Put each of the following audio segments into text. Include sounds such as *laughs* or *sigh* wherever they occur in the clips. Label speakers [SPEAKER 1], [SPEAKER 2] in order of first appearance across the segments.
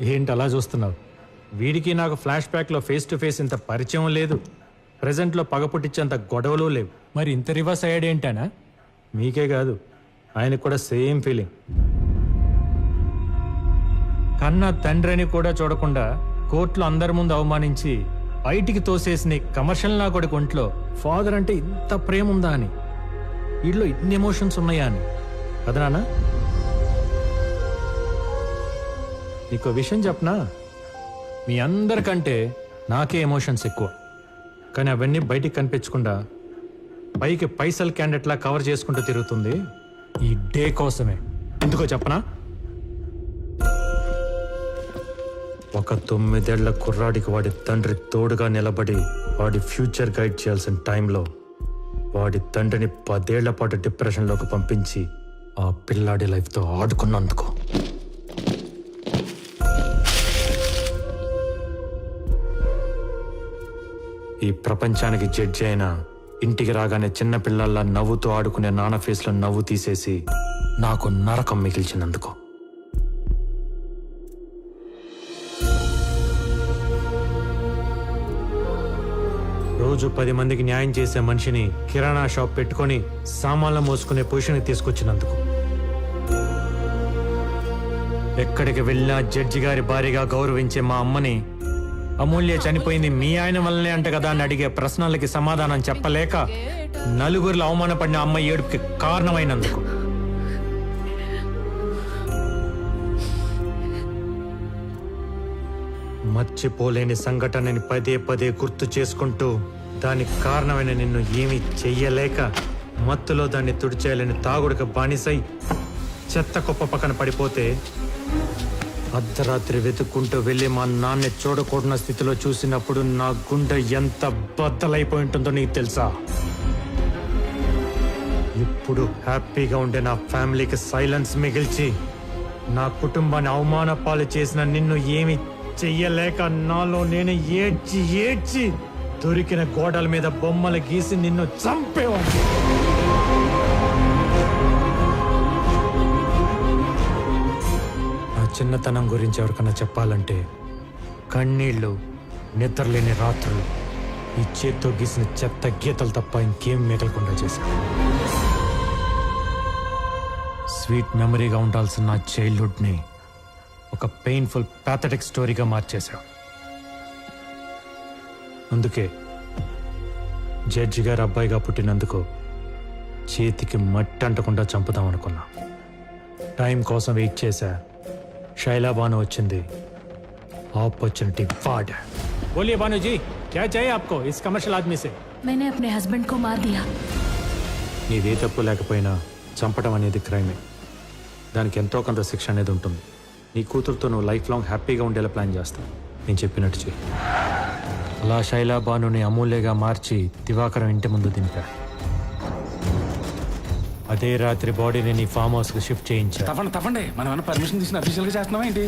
[SPEAKER 1] ఏంటి అలా చూస్తున్నావు? వీడికి నాకు ఫ్లాష్ బ్యాక్లో ఫేస్ టు ఫేస్ ఇంత పరిచయం లేదు. ప్రజెంట్లో పగపుట్టించేంత గొడవలు లేవు.
[SPEAKER 2] మరి ఇంత రివర్స్ అయ్యాడు ఏంటనా?
[SPEAKER 1] మీకే కాదు ఆయనకు కూడా సేమ్ ఫీలింగ్. కన్న తండ్రిని కూడా చూడకుండా కోర్టులో అందరి ముందు అవమానించి బయటికి తోసేసిన కమర్షియల్ నా కొడుకు ఒంట్లో ఫాదర్ అంటే ఇంత ప్రేమ ఉందా అని? వీళ్ళు ఇన్ని ఎమోషన్స్ ఉన్నాయా అని? కదా నీకు విషయం చెప్పనా? మీ అందరికంటే నాకే ఎమోషన్స్ ఎక్కువ. కానీ అవన్నీ బయటికి కనిపించకుండా పైకి పైసల్ క్యాండిడేట్లా కవర్ చేసుకుంటూ తిరుగుతుంది ఈ డే కోసమే. ఎందుకో చెప్పనా? ఒక తొమ్మిదేళ్ళ కుర్రాడికి వాడి తండ్రి తోడుగా నిలబడి వాడి ఫ్యూచర్ గైడ్ చేయాల్సిన టైంలో వాడి తండ్రిని పదేళ్ళ పాటు డిప్రెషన్లోకి పంపించి ఆ పిల్లాడి లైఫ్తో ఆడుకున్నందుకు. ఈ ప్రపంచానికి జడ్జి అయిన ఇంటికి రాగానే చిన్న పిల్లల్లా నవ్వుతూ ఆడుకునే నాన్న ఫేస్లో నవ్వు తీసేసి నాకు నరకం మిగిల్చినందుకు. రోజు పది మందికి న్యాయం చేసే మనిషిని కిరాణా షాప్ పెట్టుకొని సామాన్లు మోసుకునే పొజిషన్కి తీసుకొచ్చినందుకు. ఎక్కడికి వెళ్ళినా జడ్జి గారి భారీగా గౌరవించే మా అమ్మని అమూల్య చనిపోయింది మీ ఆయన వల్లనే అంట కదా అని అడిగే ప్రశ్నలకి సమాధానం చెప్పలేక నలుగురిలో అవమానపడిన అమ్మాయి ఏడుపుకి కారణమైనందుకు. మర్చిపోలేని సంఘటనని పదే పదే గుర్తు చేసుకుంటూ దానికి కారణమైన నిన్ను ఏమీ చెయ్యలేక మత్తులో దాన్ని తుడిచేయాలని తాగుడికి బానిసై చెత్త కుప్ప పక్కన పడిపోతే అర్ధరాత్రి వెతుక్కుంటూ వెళ్ళి మా నాన్న చూడకూడన స్థితిలో చూసినప్పుడు నా గుండె ఎంత బద్దలైపోయి ఉంటుందో నీకు తెలుసా? ఇప్పుడు హ్యాపీగా ఉండే నా ఫ్యామిలీకి సైలెన్స్ మిగిల్చి నా కుటుంబాన్ని అవమాన పాలు చేసిన నిన్ను ఏమి చెయ్యలేక నాలో నేను ఏడ్చి ఏడ్చి దొరికిన గోడల మీద బొమ్మలు గీసి నిన్ను చంపేవాడిని. చిన్నతనం గురించి ఎవరికైనా చెప్పాలంటే కన్నీళ్ళు నిద్రలేని రాత్రులు ఈ చేత్తో గీసిన చెత్త గీతలు తప్ప ఇంకేం మిగలకుండా చేశాను స్వీట్ మెమరీగా ఉండాల్సిన నా చైల్డ్హుడ్ని ఒక పెయిన్ఫుల్ ప్యాథటిక్ స్టోరీగా మార్చేశావు. అందుకే జడ్జి గారు అబ్బాయిగా పుట్టినందుకు చేతికి మట్టి అంటకుండా చంపుదాం అనుకున్నా. టైం కోసం వెయిట్ చేశా. శైలా బాను వచ్చింది ఆపర్చునిటీ వాడా बोलिए बानू जी क्या चाहिए आपको इस कमर्शियल आदमी से
[SPEAKER 3] मैंने अपने हस्बैंड को मार दिया
[SPEAKER 1] నీదే తప్పు లేకపోయినా చంపడం అనేది క్రైమే దానికి ఎంతో కొంత శిక్ష అనేది ఉంటుంది నీ కూతురుతో నువ్వు లైఫ్ లాంగ్ హ్యాపీగా ఉండేలా ప్లాన్ చేస్తావు నేను చెప్పినట్టు చెయ్యి అలా శైలా బానుని అమూల్యగా మార్చి దివాకరం ఇంటి ముందు దింపా అదే రాత్రి బాడీని నీ ఫామ్ హౌస్కి షిఫ్ట్ చేయించా.
[SPEAKER 4] తప్పండి తప్పండి. మనం ఏమైనా పర్మిషన్ తీసుకుని అఫీషియల్గా చేస్తున్నావా ఏంటి?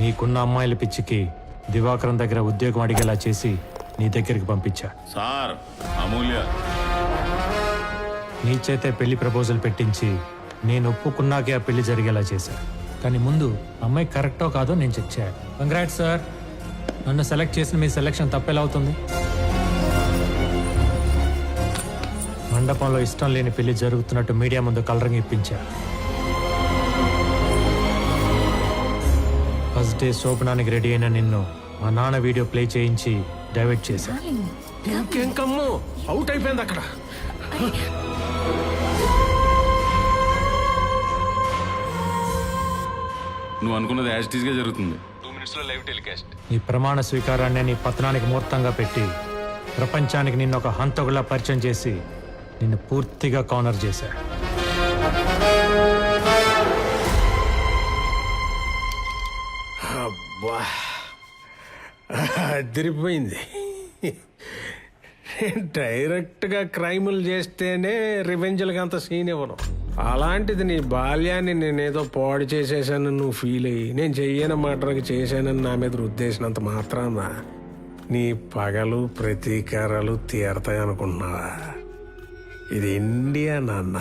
[SPEAKER 1] నీకున్న అమ్మాయిల పిచ్చికి దివాకరం దగ్గర ఉద్యోగం అడిగేలా చేసి నీ దగ్గరికి పంపించా.
[SPEAKER 5] సార్ అమూల్య.
[SPEAKER 1] నీ చేతే పెళ్ళి ప్రపోజల్ పెట్టించి నేను ఒప్పుకున్నాకే ఆ పెళ్ళి జరిగేలా చేశా. కానీ ముందు అమ్మాయి కరెక్టో కాదో నేను చెక్ చేయాలి. కంగ్రాట్ సార్ నన్ను సెలెక్ట్ చేసిన మీ సెలెక్షన్ తప్పెలా అవుతుంది. మండపంలో ఇష్టం లేని పెళ్ళి జరుగుతున్నట్టు మీడియా ముందు కలరింగ్ ఇప్పించా ఫస్ట్ డే శోభనానికి రెడీ అయిన నిన్ను మా నాన్న వీడియో ప్లే చేయించి డైవర్ట్ చేశా.
[SPEAKER 4] ఇంకేం కమ్ము? అవుట్ అయిపోయింది అక్కడ.
[SPEAKER 5] నువ్వు అనుకున్నది యాజ్గా జరుగుతుంది.
[SPEAKER 1] నీ ప్రమాణ స్వీకారాన్ని నీ పతనానికి ముహూర్తంగా పెట్టి ప్రపంచానికి నిన్ను ఒక హంతకులా పరిచయం చేసి నిన్ను పూర్తిగా కార్నర్ చేశా.
[SPEAKER 4] అబ్బా. అదిరిపోయింది. డైరెక్ట్గా క్రైములు చేస్తేనే రివెంజ్లకి అంత సీన్ ఇవ్వను. అలాంటిది నీ బాల్యాన్ని నేనేదో పాడు చేసేసాను నువ్వు ఫీల్ అయ్యి నేను చెయ్యని మాటలకు చేశానని నా మీద రుద్దేసినంత మాత్రాన నీ పగలు ప్రతీకారాలు తీరతాయి అనుకుంటున్నావా ఇది ఇండియా నాన్న.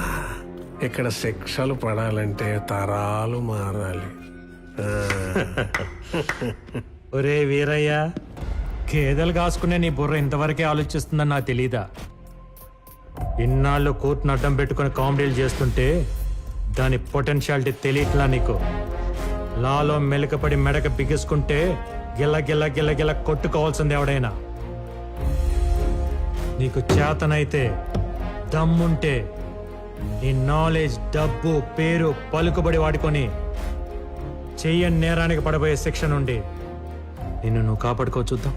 [SPEAKER 4] ఇక్కడ శిక్షలు పడాలంటే తరాలు మారాలి. *laughs*
[SPEAKER 1] ఒరే వీరయ్య గేదెలు కాసుకునే నీ బుర్ర ఇంతవరకే ఆలోచిస్తుందని నాకు తెలీదా? ఇన్నాళ్ళు కోర్టును అడ్డం పెట్టుకుని కామెడీలు చేస్తుంటే దాని పొటెన్షియాలిటీ తెలియట్లా నీకు? లాలో మెలకపడి మెడక బిగుసుకుంటే గిల్ల గిల్ల గిల్ల గిల్ల కొట్టుకోవాల్సింది ఎవడైనా? నీకు చేతనైతే దమ్ముంటే నీ నాలెడ్జ్ డబ్బు పేరు పలుకుబడి వాడుకొని చెయ్యని నేరానికి పడబోయే శిక్ష నుండి నిన్ను నువ్వు కాపాడుకో చూద్దాం.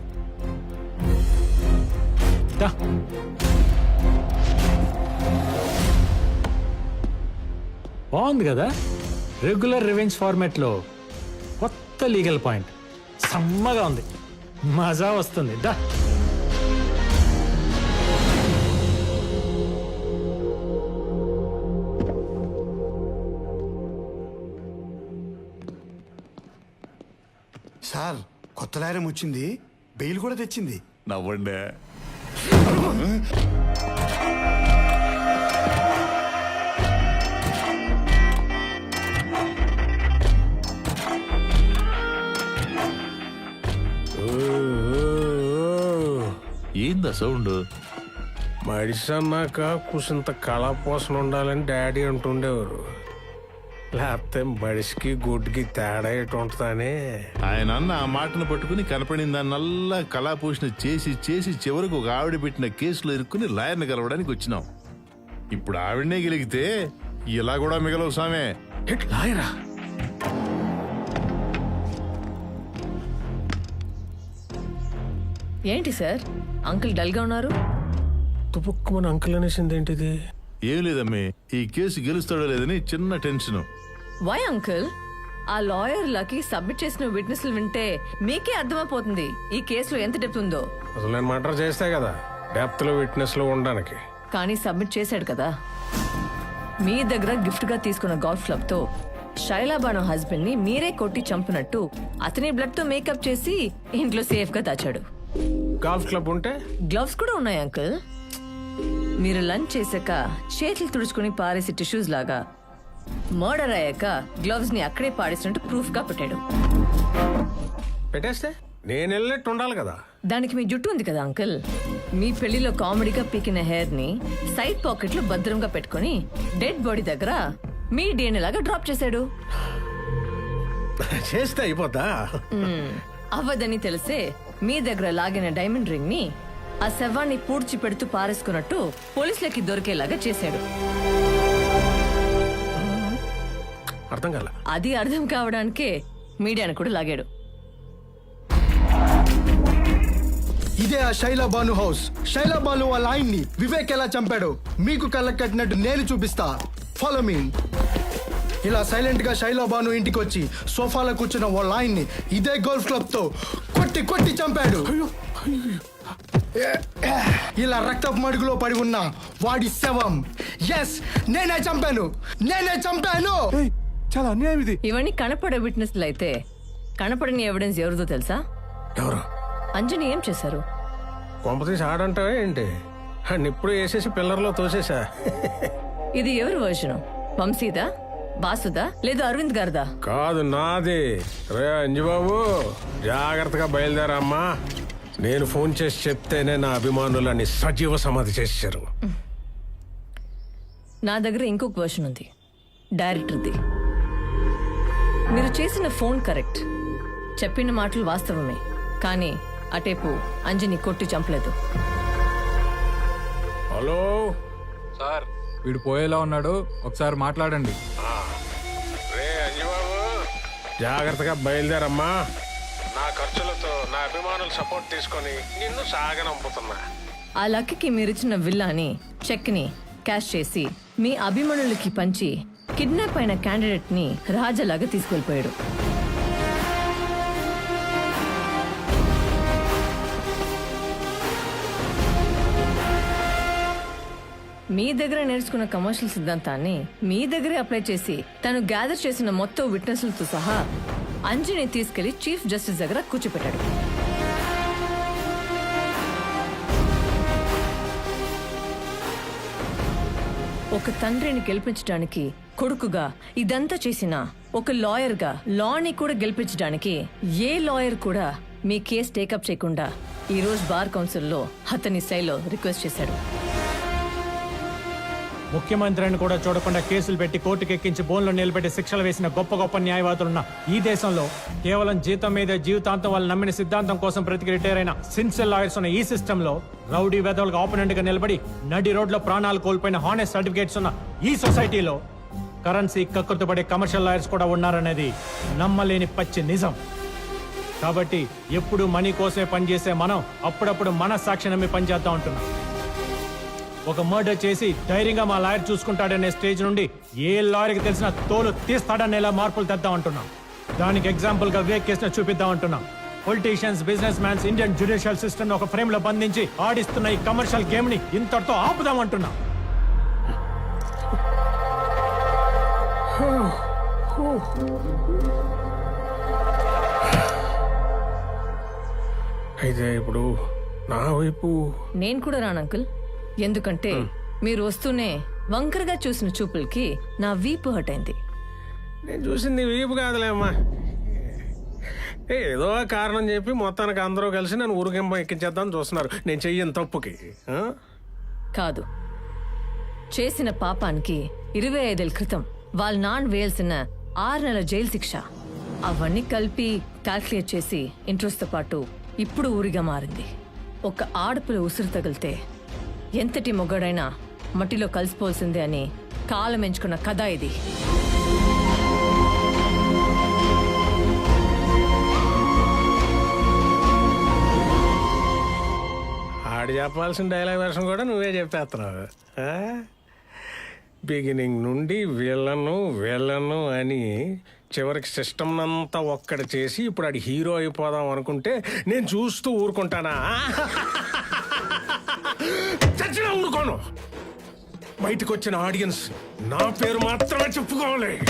[SPEAKER 1] బాగుంది కదా? రెగ్యులర్ రివెంజ్ ఫార్మాట్లో కొత్త లీగల్ పాయింట్. సమ్మగా ఉంది. మజా వస్తుంది. దా.
[SPEAKER 6] కొత్త లాయరం వచ్చింది బెయిల్ కూడా తెచ్చింది.
[SPEAKER 5] నవ్వండి. ఏందా సౌండ్?
[SPEAKER 4] మడిసి అన్నాక కుసింత కళాపోసన ఉండాలని డాడీ అంటుండేవారు. లేకపోతే మడిసికి గుడ్డికి తేడా ఎటు ఉంటుందని.
[SPEAKER 7] ఆయన అన్న ఆ మాటను పట్టుకుని కనపడిన దాన్నల్లా కళాపోషణ చేసి చేసి చివరకు ఒక ఆవిడ పెట్టిన కేసులో ఇరుక్కుని లాయర్ని కలవడానికి వచ్చినాం. ఇప్పుడు ఆవిడనే గెలిగితే ఇలా కూడా మిగలవు సామే.
[SPEAKER 4] లాయరా?
[SPEAKER 8] ఏంటి సార్? అంకుల్ డల్గా ఉన్నారు?
[SPEAKER 4] తుపుక్కుమని అంకుల్ అనేసింది ఏంటిది
[SPEAKER 7] ఏం లేదమ్మే ఈ కేసు గెలుస్తాడో లేదని చిన్న టెన్షన్.
[SPEAKER 8] వై అంకుల్ ఆ లాయర్లకి సబ్మిట్ చేసిన విట్నెస్లు వింటే మీకే అర్థమైపోతుంది ఈ కేసులో ఎంత డెప్త్ ఉందో.
[SPEAKER 4] అసలు నేను మర్డర్ చేస్తే కదా డెప్త్లో విట్నెస్లో ఉండడానికి.
[SPEAKER 8] కానీ సబ్మిట్ చేశాడు కదా. మీ దగ్గర గిఫ్ట్గా తీసుకున్న గోల్ఫ్ క్లబ్తో శైలాబాను హస్బెండ్ని మీరే కొట్టి చంపినట్టు అతని బ్లడ్తో మేకప్ చేసి ఇంట్లో సేఫ్గా దాచాడు.
[SPEAKER 4] గాల్ఫ్ క్లబ్ ఉంటే?
[SPEAKER 8] గ్లవ్స్ కూడా ఉన్నాయి అంకుల్ మీరు లంచ్ చేశాక చేతులు తుడుచుకుని పారేసి టిష్యూస్ లాగా. మర్డర్ అయ్యాక గ్లవ్స్ని అక్కడే పాడేసినట్టు ప్రూఫ్గా పెట్టాడు.
[SPEAKER 4] పెట్టేస్తే? నేను వెళ్ళినట్టు ఉండాలి కదా.
[SPEAKER 8] దానికి మీ జుట్టు ఉంది కదా అంకుల్. మీ పెళ్ళిలో కామెడీగా పీకిన హెయిర్ని సైడ్ పాకెట్లో భద్రంగా పెట్టుకుని డెడ్ బాడీ దగ్గర మీ డిఎన్ఏ లాగా డ్రాప్ చేశాడు.
[SPEAKER 4] చేస్తే
[SPEAKER 8] మ్మ్. అవ్వదని తెలిసే మీ దగ్గర లాగిన డైమండ్ రింగ్ని ఆ శవాన్ని పూడ్చి పెడుతూ పారేసుకున్నట్టు పోలీసులకి దొరికేలాగా చేశాడు.
[SPEAKER 4] అర్థం కాల.
[SPEAKER 8] అది అర్థం కావడానికే మీడియాను కూడా లాగాడు.
[SPEAKER 6] ఇదే ఆ శైలా బాను హౌస్. శైలా బాను వాళ్ళ ఆయన్ని వివేక్ ఎలా చంపాడు మీకు కళ్ళ కట్టినట్టు నేను చూపిస్తా. ఫాలో మీ ఇలా సైలెంట్గా శైలా బాను ఇంటికి వచ్చి సోఫాలో కూర్చున్న వాళ్ళ ఆయన్ని ఇదే గోల్ఫ్ క్లబ్తో కొట్టి కొట్టి చంపాడు. ఇలా రక్తపు మడుగులో పడి ఉన్న వాడి శవం. ఎస్ నేనే చంపాను. నేనే చంపాను.
[SPEAKER 9] చాలా అన్యాయం ఇది.
[SPEAKER 8] ఇవన్నీ కనపడే విట్నెస్లు అయితే కనపడని ఎవిడెన్స్ ఎవరిదో తెలుసా?
[SPEAKER 4] ఎవరు?
[SPEAKER 8] అంజని ఏం చేశారు?
[SPEAKER 4] కొంపతీసి ఆడంటావా ఏంటి? ఇప్పుడు వేసేసి పిల్లర్లో తోసేసా.
[SPEAKER 8] ఇది ఎవరి వర్షను వంశీదా? బాసుదా? లేదా అరవింద్ గారిదా?
[SPEAKER 4] కాదు నాది. రే అంజుబాబు జాగ్రత్తగా బయలుదేరమ్మా. నేను ఫోన్ చేసి చెప్తేనే నా అభిమానులని సజీవ సమాధి చేశారు.
[SPEAKER 8] నా దగ్గర ఇంకొక వర్షన్ ఉంది. డైరెక్టర్ది మీరు చేసిన ఫోన్ కరెక్ట్. చెప్పిన మాటలు వాస్తవమే. కానీ అటేపు అంజని కొట్టి చంపలేదు.
[SPEAKER 4] హలో?
[SPEAKER 2] సార్ వీడు పోయేలా ఉన్నాడు. ఒకసారి మాట్లాడండి.
[SPEAKER 4] జాగ్రత్తగా బయలుదేరమ్మా. నా ఖర్చులతో నా అభిమానులు సపోర్ట్ తీసుకొని నిన్ను సాగనంపుతున్నా.
[SPEAKER 8] ఆ లక్కకి మీరిచ్చిన విల్లాని చెక్ని క్యాష్ చేసి మీ అభిమానులకి పంచి కిడ్నాప్ అయిన క్యాండిడేట్ని రాజలాగా తీసుకెళ్ళిపోయాడు మీ దగ్గర నేర్చుకున్న కమర్షియల్ సిద్ధాంతాన్ని మీ దగ్గరే అప్లై చేసి తను గ్యాదర్ చేసిన మొత్తం విట్నెస్లతో సహా అంజని తీసుకెళ్ళి చీఫ్ జస్టిస్ దగ్గర కూర్చోపెట్టాడు. ఒక తండ్రిని గెలిపించడానికి కొడుకుగా ఇదంతా చేసిన ఒక లాయర్గా లాని కూడా గెలిపించడానికి ఏ లాయర్ కూడా మీ కేసు టేకప్ చేయకుండా ఈ రోజు బార్ కౌన్సిల్లో అతని శైలో రిక్వెస్ట్ చేశాడు.
[SPEAKER 1] ముఖ్యమంత్రిని కూడా చూడకుండా కేసులు పెట్టి కోర్టుకు ఎక్కించి బోన్లో నిలబెట్టి శిక్షలు వేసిన గొప్ప గొప్ప న్యాయవాదులున్న ఈ దేశంలో కేవలం జీతం మీద జీవితాంతం వాళ్ళు నమ్మిన సిద్ధాంతం కోసం ప్రతికి రిటైర్ అయిన సిన్సియర్ లాయర్స్ ఉన్న ఈ సిస్టంలో రౌడీ వేదవులకు ఆపోనెంట్గా నిలబడి నడి రోడ్లో ప్రాణాలు కోల్పోయిన హానెస్ట్ సర్టిఫికేట్స్ ఉన్న ఈ సొసైటీలో కరెన్సీ కక్కుర్తుపడే కమర్షియల్ లాయర్స్ కూడా ఉన్నారనేది నమ్మలేని పచ్చి నిజం. కాబట్టి ఎప్పుడు మనీ కోసమే పనిచేసే మనం అప్పుడప్పుడు మన సాక్షి నమ్మి పనిచేద్దాం ఉంటున్నాం ఒక మర్డర్ చేసి ధైర్యంగా మా లాయర్ చూసుకుంటాడనే స్టేజ్ నుండి ఏ లాయర్కి తెలిసిన తోలు తీస్తాడనేలా మార్పులు తెద్దాం అంటున్నాం. దానికి ఎగ్జాంపుల్గా వివేక్ కేసును చూపిద్దాం అంటున్నాం. Politicians business mans Indian judicial system ఒక ఫ్రేమ్లో బంధించి ఆడిస్తున్న ఈ కమర్షియల్ గేమ్ని ఇంతటితో ఆపుదాం అంటున్నాం.
[SPEAKER 4] అయితే ఇప్పుడు నా వైపు
[SPEAKER 8] నేను కూడా రాను అంకుల్. ఎందుకంటే మీరు వస్తూనే వంకరగా చూసిన చూపులకి నా వీపు హట్ అయింది
[SPEAKER 4] నేను చూసింది వీపు కాదులేమ్మా ఏదో కారణం చెప్పి మొత్తానికి అందరూ కలిసి నన్ను ఊరికింప ఎక్కించేద్దాం చూస్తున్నారు. నేను చెయ్యను తప్పుకి?
[SPEAKER 8] కాదు. చేసిన పాపానికి ఇరవై ఐదేళ్ళ క్రితం వాళ్ళ నాన్న వేయాల్సిన ఆరు నెలల జైలు శిక్ష. అవన్నీ కలిపి క్యాల్కులేట్ చేసి ఇంట్రెస్ట్తో పాటు ఇప్పుడు ఊరిగా మారింది. ఒక ఆడపిల్ల ఉసురు తగిలితే ఎంతటి మొగడైనా మట్టిలో కలిసిపోవాల్సిందే అని కాలం ఎంచుకున్న కథ ఇది.
[SPEAKER 4] ఆడు చెప్పాల్సిన డైలాగ్ వర్షం కూడా నువ్వే చెప్పేస్తున్నావు. బిగినింగ్ నుండి వీళ్ళను వీళ్ళను అని చివరికి సిస్టమ్ అంతా ఒక్కడ చేసి ఇప్పుడు ఆడు హీరో అయిపోదాం అనుకుంటే నేను చూస్తూ ఊరుకుంటానా? *laughs* బయటకు వచ్చిన ఆడియన్స్ నా పేరు మాత్రమే చెప్పుకోవాలి.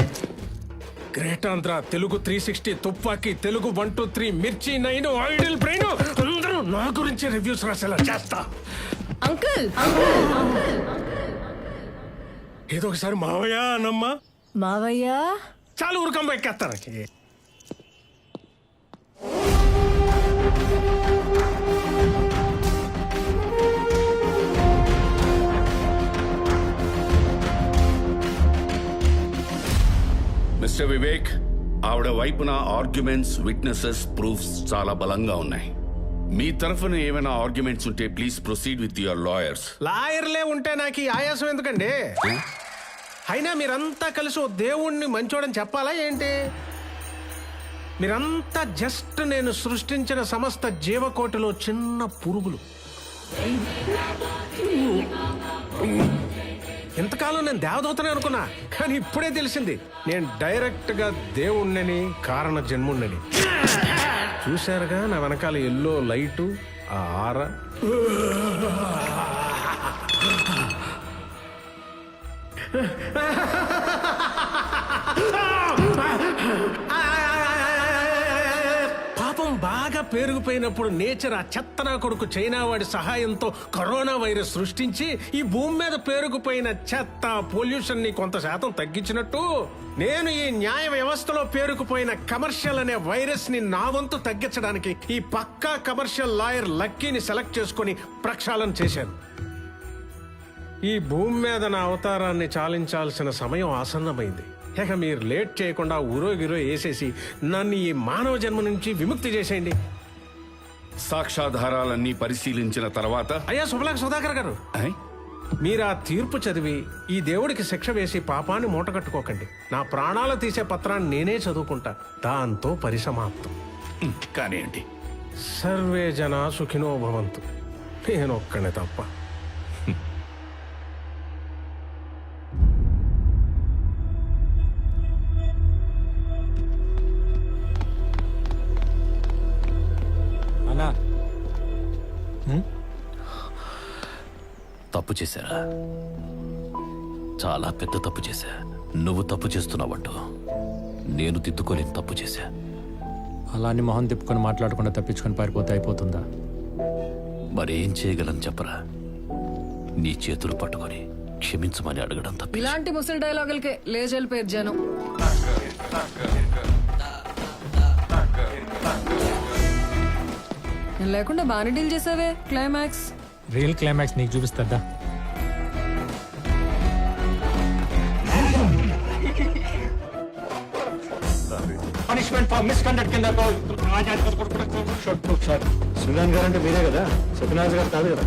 [SPEAKER 4] Great Andhra Telugu three sixty Tupaki Telugu one two three Mirchi nine idle brain అందరూ నా గురించి రివ్యూస్ రాసేలా చేస్తా.
[SPEAKER 8] అంకుల్!
[SPEAKER 4] ఏదో ఒకసారి మావయ్య అనమ్మా
[SPEAKER 8] మావయ్య?
[SPEAKER 4] చాలు ఊరుకమ్మ ఎక్కేస్తాను
[SPEAKER 10] మిస్టర్ వివేక్ ఆవిడ వైపున ఆర్గ్యుమెంట్స్ విట్నెసెస్ ప్రూఫ్స్ చాలా బలంగా ఉన్నాయి. మీ తరఫున ఏమైనా ఆర్గ్యుమెంట్స్ ఉంటే please proceed with your lawyers.
[SPEAKER 4] లాయర్లే ఉంటే నాకు ఈ ఆయాసం ఎందుకండి? అయినా మీరంతా కలిసి ఓ దేవుణ్ణి మంచోడని చెప్పాలా ఏంటి? మీరంతా జస్ట్ నేను సృష్టించిన సమస్త జీవకోటిలో చిన్న పురుగులు. ఇంతకాలం నేను దేవదూతనే అనుకున్నా కానీ ఇప్పుడే తెలిసింది. నేను డైరెక్ట్గా దేవుణ్ణని కారణ జన్ముణ్ణని. చూశారుగా నా వెనకాల ఎల్లో లైటు ఆ ఆర. బాగా పేరుకుపోయినప్పుడు నేచర్ ఆ చెత్తనా కొడుకు చైనా వాడి సహాయంతో కరోనా వైరస్ సృష్టించి ఈ భూమి మీద పేరుకుపోయిన చెత్త పొల్యూషన్ని కొంత శాతం తగ్గించినట్టు నేను ఈ న్యాయ వ్యవస్థలో పేరుకుపోయిన కమర్షియల్ అనే వైరస్ని నా వంతు తగ్గించడానికి ఈ పక్కా కమర్షియల్ లాయర్ లక్కీని సెలెక్ట్ చేసుకుని ప్రక్షాళన చేశాను. ఈ భూమి మీద నా అవతారాన్ని చాలించాల్సిన సమయం ఆసన్నమైంది. ఇక మీరు లేట్ చేయకుండా ఉరో గిరో వేసేసి నన్ను ఈ మానవ జన్మ నుంచి విముక్తి చేసేయండి.
[SPEAKER 10] సాక్ష్యాధారాలన్నీ పరిశీలించిన తర్వాత
[SPEAKER 4] అయ్యా శుభలాక సుధాకర్ గారు.
[SPEAKER 10] ఐ?
[SPEAKER 4] మీరు ఆ తీర్పు చదివి ఈ దేవుడికి శిక్ష వేసి పాపాన్ని మూటగట్టుకోకండి నా ప్రాణాలు తీసే పత్రాన్ని నేనే చదువుకుంటా. దాంతో పరిసమాప్తం.
[SPEAKER 10] ఉమ్, కానివ్వండి
[SPEAKER 4] సర్వే జన సుఖినో భవంతు. నేను ఒక్కనే తప్ప.
[SPEAKER 5] చేశారా? చాలా పెద్ద తప్పు చేశా. నువ్వు తప్పు చేస్తున్నావంటూ నేను దిద్దుకోలేని తప్పు చేశా.
[SPEAKER 1] అలా అని మొహం తిప్పుకొని మాట్లాడకుండా తప్పించుకొని పారిపోతే అయిపోతుందా?
[SPEAKER 5] మరేం చేయగలను చెప్పరా? నీ చేతులు పట్టుకొని క్షమించమని అడగడం తప్ప
[SPEAKER 11] ఇలాంటి ముసలి డైలాగులకే జనం. నేను లేకుండా బాగానే డీల్ చేసావే క్లైమాక్స్.
[SPEAKER 1] రియల్ క్లైమాక్స్ నీకు చూపిస్తుందా? పనిష్మెంట్ ఫర్ మిస్కండక్ట్ కింద ఒకసారి సునాన్ గారు అంటే మీరే కదా? సత్యనారాయణ గారు కాదు కదా?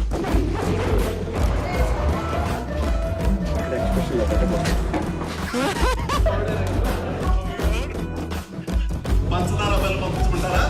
[SPEAKER 1] పంచదార పంపించుకుంటారా?